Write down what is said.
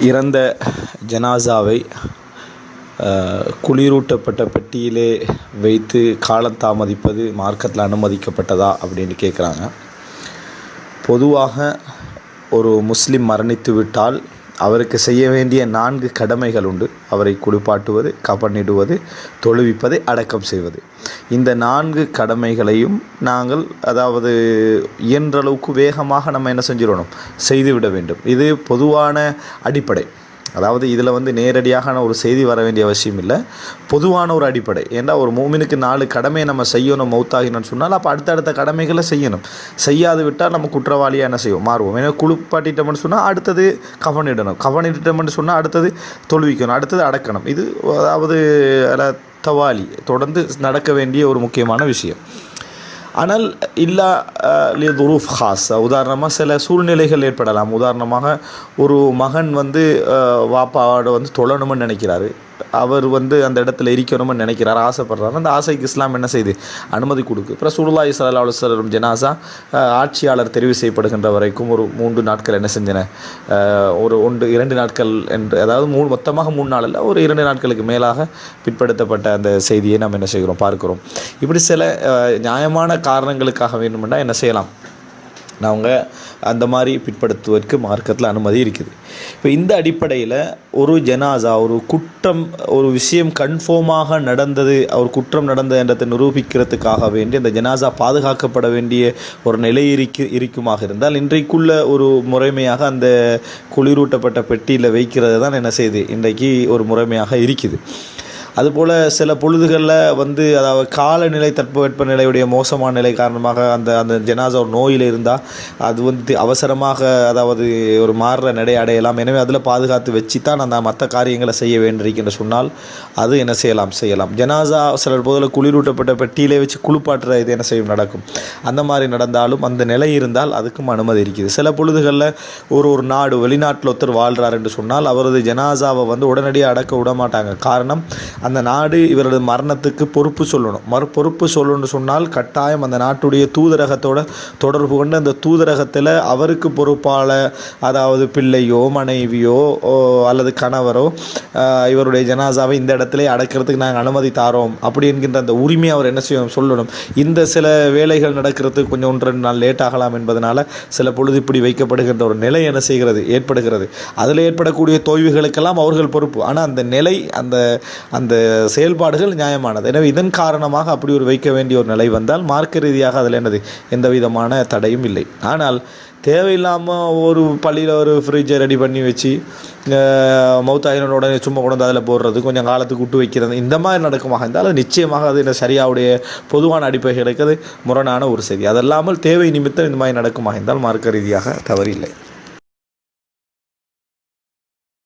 இறந்த ஜனாசாவை குளிரூட்டப்பட்ட பெட்டியிலே வைத்து காலம் தாமதிப்பது மார்க்கத்தில் அனுமதிக்கப்பட்டதா அப்படின்னு கேட்குறாங்க பொதுவாக ஒரு முஸ்லீம் மரணித்து விட்டால் அவருக்கு செய்ய வேண்டிய நான்கு கடமைகள் உண்டு அவரை குளிப்பாட்டுவது கபனிடுவது தொழுவிப்பது அடக்கம் செய்வது. இந்த நான்கு கடமைகளையும் நாங்கள் அதாவது இயன்றளவுக்கு வேகமாக நம்ம என்ன செஞ்சிடணும்? செய்துவிட வேண்டும். இது பொதுவான அடிப்படை. அதாவது இதில் வந்து நேரடியாக ஒரு செய்தி வர வேண்டிய அவசியம் இல்லை. பொதுவான ஒரு அடிப்படை. ஏன்னா ஒரு மூமினுக்கு நாலு கடமையை நம்ம செய்யணும் மௌத்தாகினோம்னு சொன்னால் அப்போ அடுத்தடுத்த கடமைகளை செய்யணும். செய்யாது விட்டால் நம்ம குற்றவாளியாக என்ன செய்வோம்? மாறுவோம். ஏன்னா குளிப்பாட்டிட்டோம்னு சொன்னால் அடுத்தது கவனிடணும். கவனிட்டோம்னு சொன்னால் அடுத்தது தொழுவிக்கணும். அடுத்தது அடக்கணும். இது அதாவது தவாலி. தொடர்ந்து நடக்க வேண்டிய ஒரு முக்கியமான விஷயம். ஆனால் இல்லா துரூஃப் ஹாஸ் உதாரணமாக சில சூழ்நிலைகள் ஏற்படலாம். உதாரணமாக ஒரு மகன் வந்து வாப்பாவோட வந்து தொழணும்னு நினைக்கிறாரு. அவர் வந்து அந்த இடத்துல இருக்கணும்னு நினைக்கிறார் ஆசைப்படுறாரு. அந்த ஆசைக்கு இஸ்லாம் என்ன செய்யுது அனுமதி கொடுக்கு. அப்புறம் சுருல்லாய் சல்லா அலுவலம் ஜனாசா ஆட்சியாளர் தெரிவு செய்யப்படுகின்ற வரைக்கும் ஒரு மூன்று நாட்கள் என்ன செஞ்சன? ஒரு ஒன்று இரண்டு நாட்கள் என்று அதாவது மூணு மொத்தமாக மூணு நாள் ஒரு இரண்டு நாட்களுக்கு மேலாக பிற்படுத்தப்பட்ட அந்த செய்தியை நாம் என்ன செய்கிறோம் பார்க்கிறோம். இப்படி சில நியாயமான காரணங்களுக்காக வேண்டுமென்றால் என்ன செய்யலாம்? அவங்க அந்த மாதிரி பிற்படுத்துவதற்கு மார்க்கத்தில் அனுமதி இருக்குது. இப்போ இந்த அடிப்படையில் ஒரு ஜனாசா ஒரு குற்றம் ஒரு விஷயம் கன்ஃபார்மாக நடந்தது அவர் குற்றம் நடந்தது என்றதை நிரூபிக்கிறதுக்காக வேண்டி அந்த ஜனாசா பாதுகாக்கப்பட வேண்டிய ஒரு நிலை இருக்கு இருக்குமாக இருந்தால் இன்றைக்குள்ள ஒரு முறைமையாக அந்த குளிரூட்டப்பட்ட பெட்டியில் வைக்கிறது தான் என்ன செய்யுது இன்றைக்கு ஒரு முறைமையாக இருக்குது. அதுபோல் சில பொழுதுகளில் வந்து அதாவது காலநிலை தட்பவெப்பநிலையுடைய மோசமான நிலை காரணமாக அந்த அந்த ஜனாசா ஒரு நோயில் இருந்தால் அது வந்து அவசரமாக அதாவது ஒரு மாறுற நடை அடையலாம். எனவே அதில் பாதுகாத்து வச்சு தான் அந்த மற்ற காரியங்களை செய்ய வேண்டியிருக்கின்ற சொன்னால் அது என்ன செய்யலாம்? செய்யலாம். ஜனாசா சில பொழுதில் குளிரூட்டப்பட்ட பெட்டியிலே வச்சு குளிப்பாட்டுற இது என்ன செய்யும்? நடக்கும். அந்த மாதிரி நடந்தாலும் அந்த நிலை இருந்தால் அதுக்கும் அனுமதி இருக்குது. சில பொழுதுகளில் ஒரு ஒரு நாடு வெளிநாட்டில் ஒருத்தர் வாழ்கிறார் என்று சொன்னால் அவரது ஜனாசாவை வந்து உடனடியாக அடக்க விட மாட்டாங்க காரணம் அந்த நாடு இவரது மரணத்துக்கு பொறுப்பு சொல்லணும். மறு பொறுப்பு சொல்லணும்னு சொன்னால் கட்டாயம் அந்த நாட்டுடைய தூதரகத்தோட தொடர்பு கொண்டு அந்த தூதரகத்தில் அவருக்கு பொறுப்பால அதாவது பிள்ளையோ மனைவியோ அல்லது கணவரோ இவருடைய ஜனாசாவை இந்த இடத்துல அடக்கிறதுக்கு நாங்கள் அனுமதி தாரோம் அப்படி என்கின்ற அந்த உரிமையை அவர் என்ன செய்யணும் சொல்லணும். இந்த சில வேலைகள் நடக்கிறதுக்கு கொஞ்சம் ஒன்று ரெண்டு நாள் லேட் ஆகலாம் என்பதனால சில பொழுது இப்படி வைக்கப்படுகின்ற ஒரு நிலை என்ன செய்கிறது? ஏற்படுகிறது. அதில் ஏற்படக்கூடிய தோய்வுகளுக்கெல்லாம் அவர்கள் பொறுப்பு. ஆனால் அந்த நிலை அந்த அந்த அந்த செயல்பாடுகள் நியாயமானது. எனவே இதன் காரணமாக அப்படி ஒரு வைக்க வேண்டிய ஒரு நிலை வந்தால் மார்க்க ரீதியாக அதில் என்னது? எந்த விதமான தடையும் இல்லை. ஆனால் தேவையில்லாமல் ஒரு பள்ளியில் ஒரு ஃப்ரிட்ஜை ரெடி பண்ணி வச்சு மௌத்தாயினோட உடனே சும்மா கொண்டு அதில் போடுறது கொஞ்சம் காலத்துக்கு விட்டு வைக்கிறது இந்த மாதிரி நடக்குமாக இருந்தால் நிச்சயமாக அது என்ன சரியாவுடைய பொதுவான அடிப்படைகளுக்கு கிடைக்கிறது முரணான ஒரு செய்தி. அதல்லாமல் தேவை நிமித்தம் இந்த மாதிரி நடக்குமாக இருந்தால் மார்க்க ரீதியாக தவறில்லை.